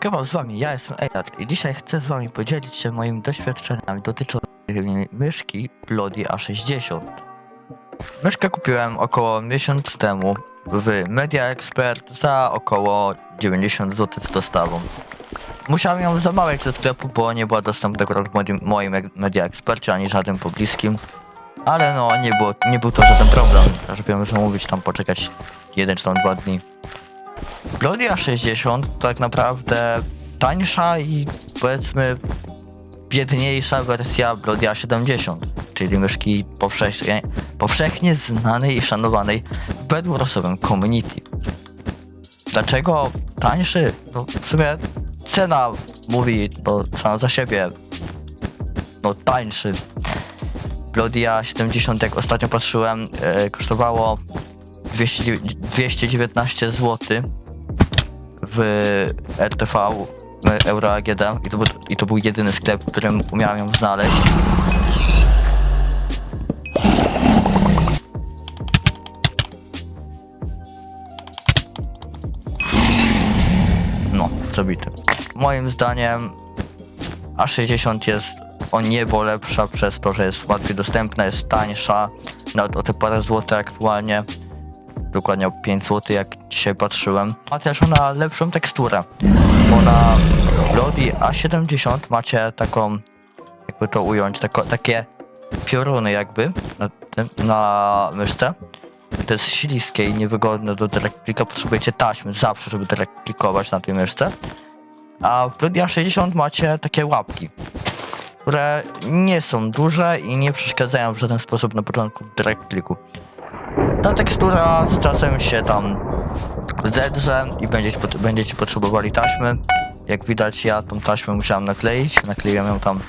Kebab z wami, ja jestem Ejat i dzisiaj chcę z wami podzielić się moimi doświadczeniami dotyczącymi myszki Bloody A60. Myszkę kupiłem około miesiąc temu w Media Expert za około 90 zł z dostawą. Musiałem ją zamawiać do sklepu, bo nie była dostępna akurat w moim- Media Expercie ani żadnym pobliskim. Ale no, nie, było, nie był to żaden problem, żeby ją zamówić, tam poczekać jeden czy tam dwa dni. Bloody A60 to tak naprawdę tańsza i powiedzmy biedniejsza wersja Bloody A70, czyli myszki powszechnie, powszechnie znanej i szanowanej w bedwarsowym community. Dlaczego tańszy? No w sumie cena mówi to sama za siebie. No tańszy. Bloody A70 jak ostatnio patrzyłem e, kosztowało 200, 219 zł w RTV Euro AGD i to, był, i to był jedyny sklep, w którym umiałem ją znaleźć. No, zabity. Moim zdaniem A60 jest o niebo lepsza przez to, że jest łatwiej dostępna, jest tańsza, nawet o te parę złotych aktualnie dokładnie o 5 zł, jak dzisiaj patrzyłem. Ma też ona lepszą teksturę, bo na Bloody A70 macie taką, jakby to ująć, tako, takie pioruny jakby na, tym, na myszce. To jest śliskie i niewygodne do direct clicka, potrzebujecie taśmy zawsze, żeby direct clickować na tej myszce. A w Bloody A60 macie takie łapki, które nie są duże i nie przeszkadzają w żaden sposób na początku clicku. Ta tekstura z czasem się tam zedrze i będziecie, będziecie potrzebowali taśmy. Jak widać ja tą taśmę musiałem nakleić, nakleiłem ją tam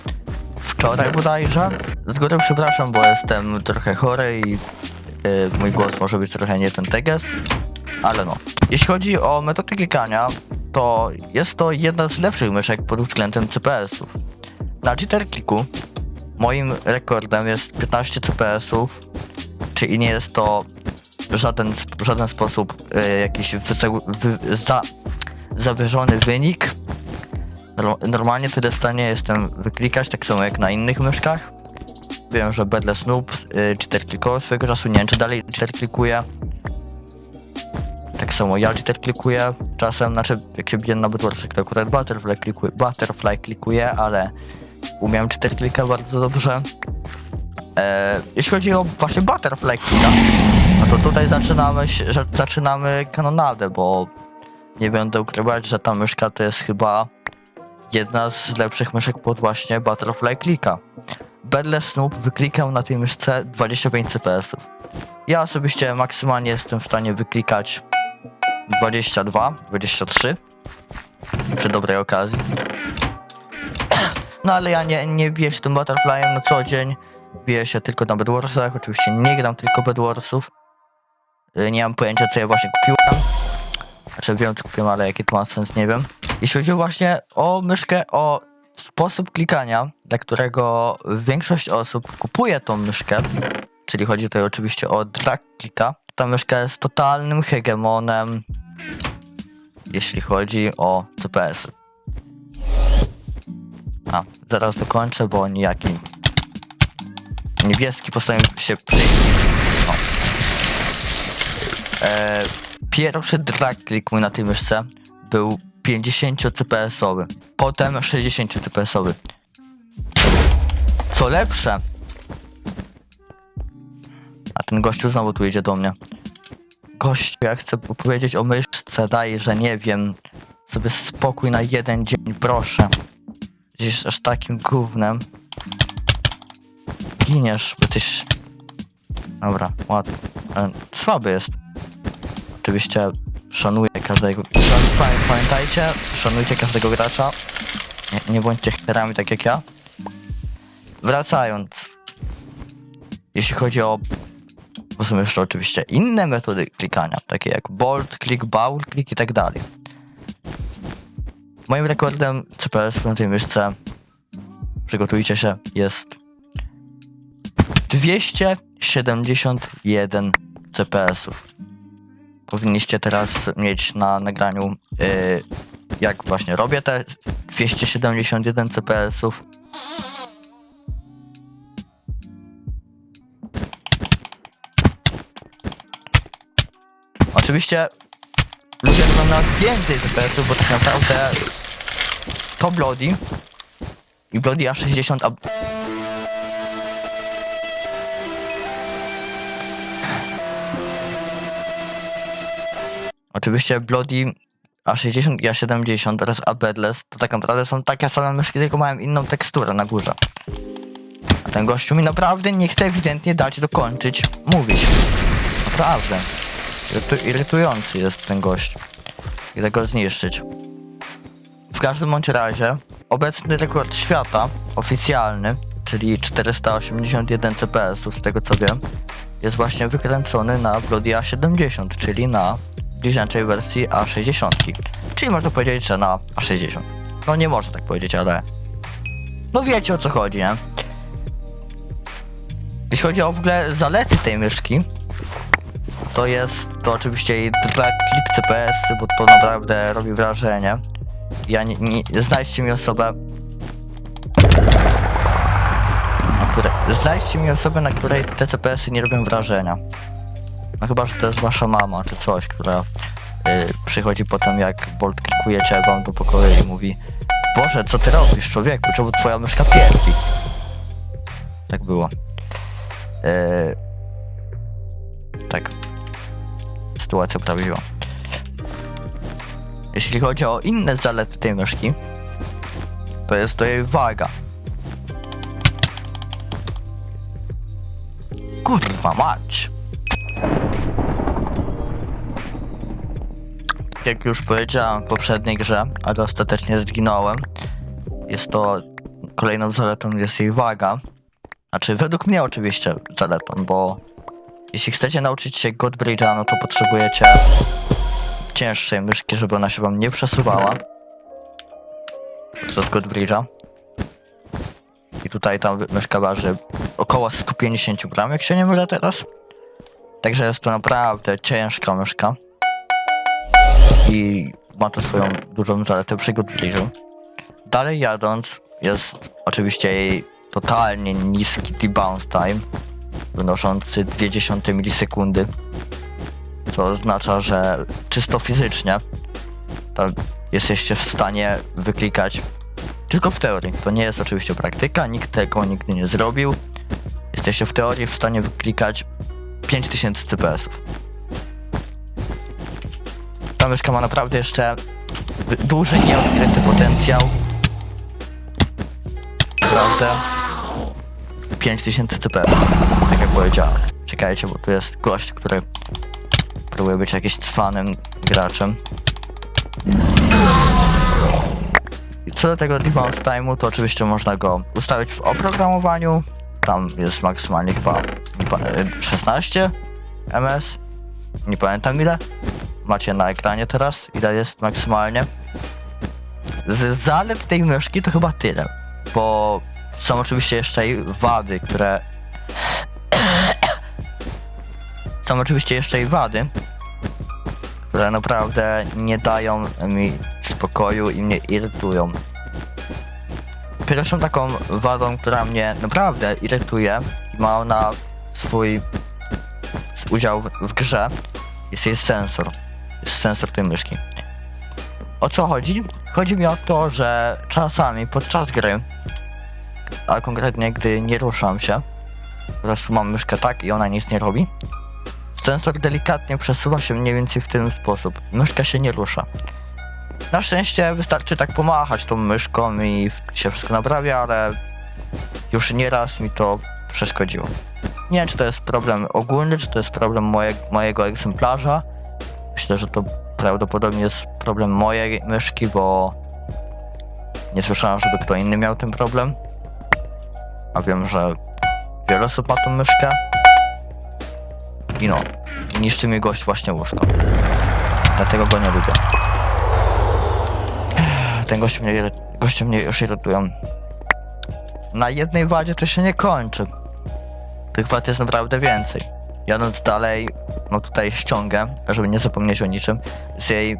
wczoraj bodajże. Z góry przepraszam, bo jestem trochę chory i yy, mój głos może być trochę nie ten teges, ale no. Jeśli chodzi o metodę klikania, to jest to jedna z lepszych myszek pod względem CPS-ów. Na jitter clicku moim rekordem jest 15 CPS-ów, czyli nie jest to żaden, w żaden sposób e, jakiś zawyżony wynik. Nor- Normalnie tyle w stanie jestem wyklikać, tak samo jak na innych myszkach. Wiem, że Bedle Snoop y, cheater klikował swojego czasu, nie wiem czy dalej cheater klikuje. Tak samo ja cheater klikuję czasem, znaczy jak się bije na Bedwarsach to akurat Butterfly klikuje, Butterfly klikuje, ale umiem cheater klika bardzo dobrze. E, jeśli chodzi o właśnie Butterfly Clicka, no to tutaj zaczynamy, że zaczynamy kanonadę, bo nie będę ukrywać, że ta myszka to jest chyba jedna z lepszych myszek pod właśnie Butterfly Clicka. Bedle Snoop wyklikał na tej myszce 25 CPS-ów. Ja osobiście maksymalnie jestem w stanie wyklikać 22, 23 przy dobrej okazji. No ale ja nie, nie biję się tym Butterflyem na co dzień. Biję się tylko na Bedwarsach. Oczywiście nie gram tylko Bedwarsów. Y, Nie mam pojęcia co ja właśnie kupiłem. Znaczy wiem co kupiłem, ale jaki to ma sens nie wiem. Jeśli chodzi właśnie o myszkę, o sposób klikania, dla którego większość osób kupuje tą myszkę, czyli chodzi tutaj oczywiście o drag clicka, ta myszka jest totalnym hegemonem, jeśli chodzi o CPS. A, zaraz dokończę, bo nijaki niebieski postanowił się przyjść. E, pierwszy drag mój na tej myszce był 50 CPS-owy, potem 60 CPS-owy. Co lepsze, a ten gościu znowu tu idzie do mnie. Gościu, ja chcę powiedzieć o myszce, daj, że nie wiem. Sobie spokój na jeden dzień, proszę. Gdzieś aż takim gównem. Giniesz, bo jesteś... Dobra, ładnie. Ale słaby jest. Oczywiście szanuję każdego. Pamię- Pamiętajcie, szanujcie każdego gracza. Nie, nie bądźcie hiterami tak jak ja. Wracając. Jeśli chodzi o. Bo są jeszcze oczywiście inne metody klikania, takie jak bold click, bold click i tak dalej. Moim rekordem CPS na tej myszce, przygotujcie się, jest 271 CPS-ów powinniście teraz mieć na nagraniu yy, jak właśnie robię te 271 CPS-ów. Oczywiście robią nawet więcej CPS-ów, bo tak naprawdę to Bloody i Bloody A60 a Oczywiście Bloody A60 i A70 oraz A-Bedless to tak naprawdę są takie same myszki, tylko mają inną teksturę na górze. A ten gościu mi naprawdę nie chce ewidentnie dać dokończyć mówić. Naprawdę. Irytu irytujący jest ten gość. Idę go zniszczyć. W każdym bądź razie, obecny rekord świata, oficjalny, czyli 481 CPS-ów z tego co wiem, jest właśnie wykręcony na Bloody A70, czyli na bliźniaczej wersji A60. Czyli można powiedzieć, że na A60. No nie można tak powiedzieć, ale... No wiecie o co chodzi, nie? Jeśli chodzi o w ogóle zalety tej myszki, to jest to oczywiście jej dwa klik CPS, bo to naprawdę robi wrażenie. Ja nie, nie znajdźcie mi osobę, na znajdźcie mi osobę, na której te CPS-y nie robią wrażenia. No chyba, że to jest wasza mama czy coś, która y, przychodzi potem jak Bolt klikujecie wam do pokoju i mówi Boże, co ty robisz człowieku, czemu twoja myszka pierdzi? Tak było. Y, tak. Sytuacja prawdziwa. Jeśli chodzi o inne zalety tej myszki, to jest to jej waga. Kurwa mać. Jak już powiedziałem w poprzedniej grze, ale ostatecznie zginąłem, jest to kolejną zaletą jest jej waga. Znaczy, według mnie oczywiście zaletą, bo jeśli chcecie nauczyć się Godbridge'a, no to potrzebujecie cięższej myszki, żeby ona się wam nie przesuwała. Od Godbridge'a. I tutaj ta myszka waży około 150 gram, jak się nie mylę teraz. Także jest to naprawdę ciężka myszka. I ma to swoją dużą zaletę przy Godbridge'u. Dalej jadąc, jest oczywiście jej totalnie niski debounce time, wynoszący 0,2 milisekundy, co oznacza, że czysto fizycznie jesteście w stanie wyklikać tylko w teorii. To nie jest oczywiście praktyka, nikt tego nigdy nie zrobił. Jesteście w teorii w stanie wyklikać 5000 CPS-ów. Myszka ma naprawdę jeszcze duży, nieodkryty potencjał. Naprawdę 5000 CPS, tak jak powiedziałem. Czekajcie, bo tu jest gość, który próbuje być jakimś cwanym graczem. I co do tego debounce time'u, to oczywiście można go ustawić w oprogramowaniu. Tam jest maksymalnie chyba nie pa- e, 16 ms. Nie pamiętam ile. Macie na ekranie teraz, ile jest maksymalnie. Z zalet tej myszki to chyba tyle, bo są oczywiście jeszcze i wady, które... są oczywiście jeszcze i wady, które naprawdę nie dają mi spokoju i mnie irytują. Pierwszą taką wadą, która mnie naprawdę irytuje i ma ona swój udział w, w grze, jest jej sensor. Sensor tej myszki. O co chodzi? Chodzi mi o to, że czasami podczas gry, a konkretnie gdy nie ruszam się, po prostu mam myszkę tak i ona nic nie robi, sensor delikatnie przesuwa się mniej więcej w ten sposób. Myszka się nie rusza. Na szczęście wystarczy tak pomachać tą myszką i się wszystko naprawia, ale już nieraz mi to przeszkodziło. Nie wiem, czy to jest problem ogólny, czy to jest problem moje, mojego egzemplarza. Myślę, że to prawdopodobnie jest problem mojej myszki, bo nie słyszałem, żeby kto inny miał ten problem. A wiem, że wiele osób ma tą myszkę. I no, niszczy mi gość właśnie łóżko. Dlatego go nie lubię. Ten gość mnie, goście mnie już irytują. Na jednej wadzie to się nie kończy. Tych wad jest naprawdę więcej. Jadąc dalej, mam tutaj ściągę, żeby nie zapomnieć o niczym, z jej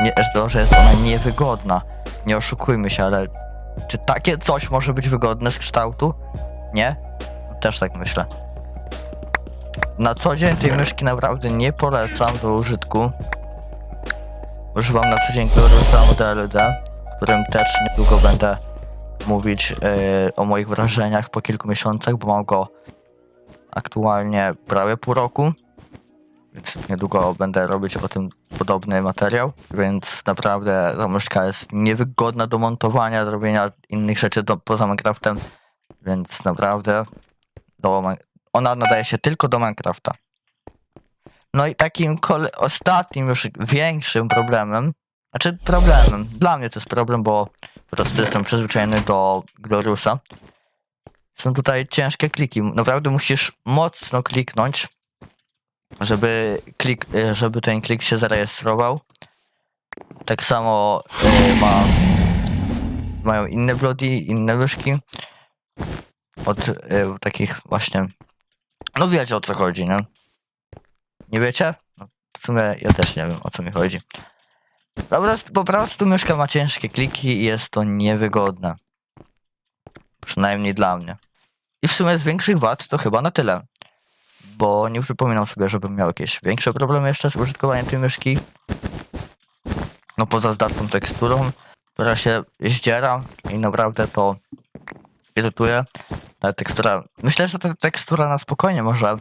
nie, to, że jest ona niewygodna. Nie oszukujmy się, ale czy takie coś może być wygodne z kształtu? Nie? Też tak myślę. Na co dzień tej myszki naprawdę nie polecam do użytku. Używam na co dzień Glorusa modelu D, którym też niedługo będę mówić e, o moich wrażeniach po kilku miesiącach, bo mam go aktualnie prawie pół roku. Więc niedługo będę robić o tym podobny materiał. Więc naprawdę ta myszka jest niewygodna do montowania, do robienia innych rzeczy do, poza Minecraftem. Więc naprawdę do, ona nadaje się tylko do Minecrafta. No i takim ostatnim już większym problemem, znaczy problemem, dla mnie to jest problem, bo po prostu jestem przyzwyczajony do Gloriusa. Są tutaj ciężkie kliki. Naprawdę musisz mocno kliknąć, żeby, klik, e, żeby ten klik się zarejestrował. Tak samo e, ma, mają inne Bloody, inne myszki. Od e, takich właśnie. No wiecie o co chodzi, nie? Nie wiecie? No, w sumie ja też nie wiem o co mi chodzi. Po prostu, po prostu myszka ma ciężkie kliki i jest to niewygodne. Przynajmniej dla mnie. I w sumie z większych wad to chyba na tyle. Bo nie przypominam sobie, żebym miał jakieś większe problemy jeszcze z użytkowaniem tej myszki. No poza zdartą teksturą, która się zdziera i naprawdę to irytuje. Ta tekstura. Myślę, że ta tekstura na spokojnie może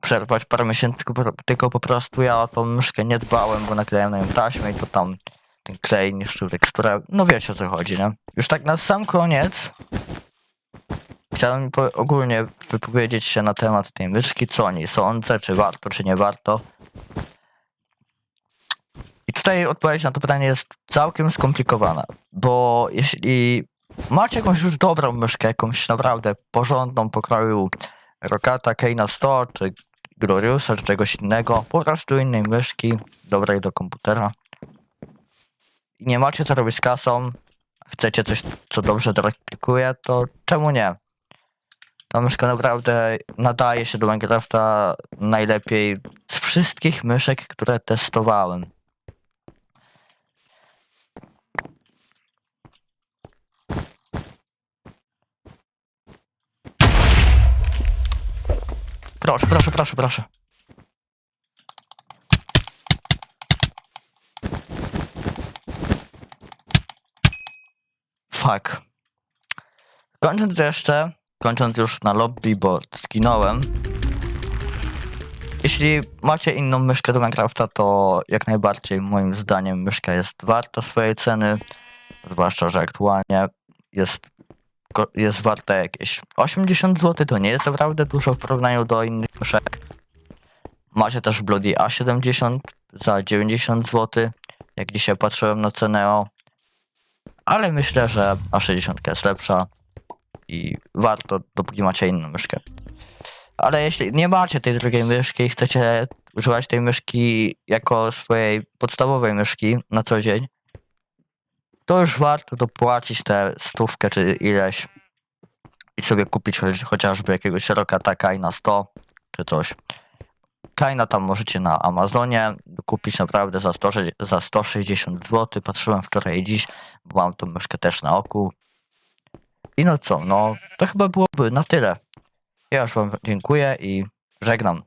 przerwać parę miesięcy, tylko, tylko po prostu ja o tą myszkę nie dbałem, bo naklejałem na nią taśmę i to tam ten klej niszczył teksturę. No wiecie o co chodzi, nie? Już tak na sam koniec chciałem ogólnie wypowiedzieć się na temat tej myszki, co o niej sądzę, czy warto, czy nie warto. I tutaj odpowiedź na to pytanie jest całkiem skomplikowana, bo jeśli macie jakąś już dobrą myszkę, jakąś naprawdę porządną pokroju Rokata, Keina 100, czy Gloriusa, czy czegoś innego, po prostu innej myszki, dobrej do komputera. I nie macie co robić z kasą, chcecie coś, co dobrze klikuje, to czemu nie? Ta myszka naprawdę nadaje się do Minecrafta najlepiej z wszystkich myszek, które testowałem. Proszę, proszę, proszę, proszę. Fuck. Kończąc jeszcze, kończąc już na lobby, bo zginąłem. Jeśli macie inną myszkę do Minecrafta, to jak najbardziej moim zdaniem myszka jest warta swojej ceny. Zwłaszcza, że aktualnie jest, jest warta jakieś 80 zł. To nie jest naprawdę dużo w porównaniu do innych myszek. Macie też Bloody A70 za 90 zł. Jak dzisiaj patrzyłem na cenę. Ale myślę, że A60 jest lepsza i warto, dopóki macie inną myszkę. Ale jeśli nie macie tej drugiej myszki i chcecie używać tej myszki jako swojej podstawowej myszki na co dzień, to już warto dopłacić tę stówkę czy ileś i sobie kupić choć, chociażby jakiegoś Rokata Kaina 100 czy coś. Kaina tam możecie na Amazonie kupić naprawdę za, 100, za 160 zł. Patrzyłem wczoraj i dziś, bo mam tą myszkę też na oku. I no co, no to chyba byłoby na tyle. Ja już wam dziękuję i żegnam.